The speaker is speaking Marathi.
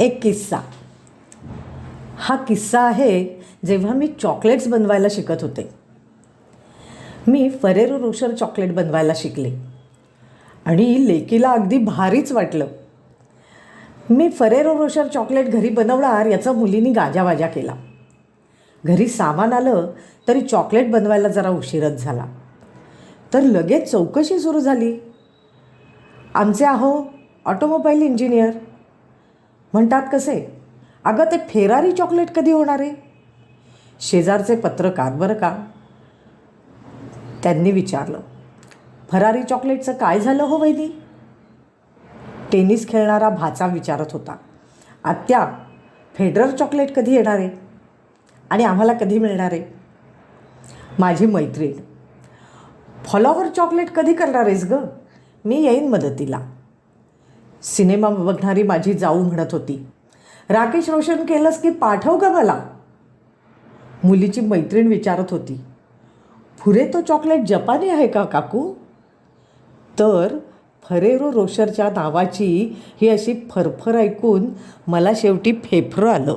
एक किस्सा. हा किस्सा आहे जेव्हा मी चॉकलेट्स बनवायला शिकत होते. मी फरेरो रोशर चॉकलेट बनवायला शिकले. आणि लेकीला अगदी भारीच वाटलं. मी फरेरो रोशर चॉकलेट घरी बनवणार याचा मुलींनी गाजावाजा केला. घरी सामान आलं तरी चॉकलेट बनवायला जरा उशीरच झाला. तर लगेच चौकशी सुरू झाली. आमचे आहो ऑटोमोबाईल इंजिनियर म्हणतात कसे? अगं ते फेरारी चॉकलेट कधी होणार आहे? शेजारचे पत्रकार बरं का? त्यांनी विचारलं फरारी चॉकलेटचं काय झालं हो वहिनी? टेनिस खेळणारा भाचा विचारत होता आत्या फेडरर चॉकलेट कधी येणार आहे? आणि आम्हाला कधी मिळणार आहे? माझी मैत्रीण. फॉलोवर चॉकलेट कधी करणार आहेस गं? मी येईन मदतीला. सिनेमा बघणारी माझी जाऊ म्हणत होती. राकेश रोशन केलंस की पाठव का मला? मुलीची मैत्रीण विचारत होती. फुरे तो चॉकलेट जपानी आहे का काकू? तर फरेरो रोशरच्या नावाची ही अशी फरफर ऐकून मला शेवटी फेफरं आलं.